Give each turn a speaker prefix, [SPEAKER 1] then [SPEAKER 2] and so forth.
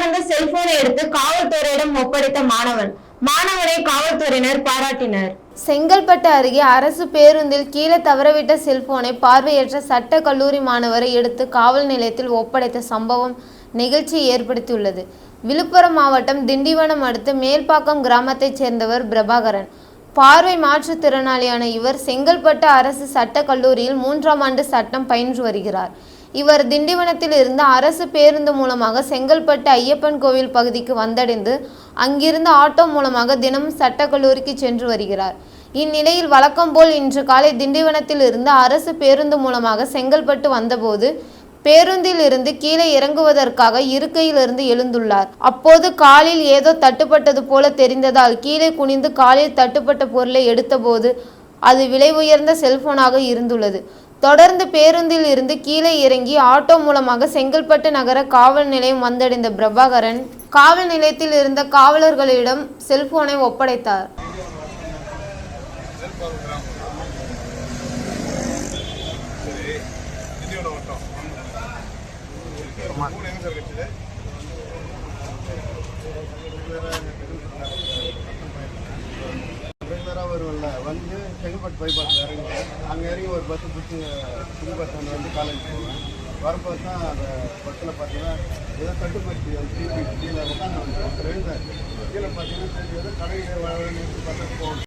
[SPEAKER 1] கடந்த செல்போனை எடுத்து காவல்துறையிடம் ஒப்படைத்த மாணவன். மாணவனை காவல்துறையினர் பாராட்டினர்.
[SPEAKER 2] செங்கல்பட்டு அருகே அரசு பேருந்தில் கீழே தவறவிட்ட செல்போனை பார்வையற்ற சட்ட கல்லூரி மாணவரை எடுத்து காவல் நிலையத்தில் ஒப்படைத்த சம்பவம் நிகழ்ச்சி ஏற்படுத்தியுள்ளது. விழுப்புரம் மாவட்டம் திண்டிவனம் அடுத்த மேல்பாக்கம் கிராமத்தைச் சேர்ந்தவர் பிரபாகரன். பார்வை மாற்றுத்திறனாளியான இவர் செங்கல்பட்டு அரசு சட்ட கல்லூரியில் மூன்றாம் ஆண்டு சட்டம் பயின்று வருகிறார். இவர் திண்டிவனத்தில் இருந்து அரசு பேருந்து மூலமாக செங்கல்பட்டு ஐயப்பன் கோவில் பகுதிக்கு வந்தடைந்து அங்கிருந்து ஆட்டோ மூலமாக தினமும் சட்டக்கல்லூரிக்கு சென்று வருகிறார். இந்நிலையில் வழக்கம் போல் இன்று காலை திண்டிவனத்தில் இருந்து அரசு பேருந்து மூலமாக செங்கல்பட்டு வந்தபோது பேருந்தில் இருந்து கீழே இறங்குவதற்காக இருக்கையிலிருந்து எழுந்துள்ளார். அப்போது காலில் ஏதோ தட்டுப்பட்டது போல தெரிந்ததால் கீழே குனிந்து காலில் தட்டுப்பட்ட பொருளை எடுத்தபோது அது விலை உயர்ந்த செல்போனாக இருந்துள்ளது. தொடர்ந்து பேருந்தில் இருந்து கீழே இறங்கி ஆட்டோ மூலமாக செங்கல்பட்டு நகர காவல் நிலையம் வந்தடைந்த பிரபாகரன் காவல் நிலையத்தில் இருந்த காவலர்களிடம் செல்போனை ஒப்படைத்தார்.
[SPEAKER 3] சரி
[SPEAKER 4] வந்து செங்கல்பட்டு பைபாஸில் இறங்கி அங்கே இறங்கி ஒரு பஸ்ஸு பிடிச்சி புது பஸ் ஸ்டாண்ட் வந்து காலேஜ் போவேன். வரும்போது தான் அந்த பஸ்ஸில் பார்த்தீங்கன்னா ஏதோ கட்டுப்படுத்தி திருப்பி கீழே உட்காந்து வந்து எழுந்தார் கீழே பார்த்தீங்கன்னா சரி, ஏதோ கடையில் பார்த்தா போகணும்.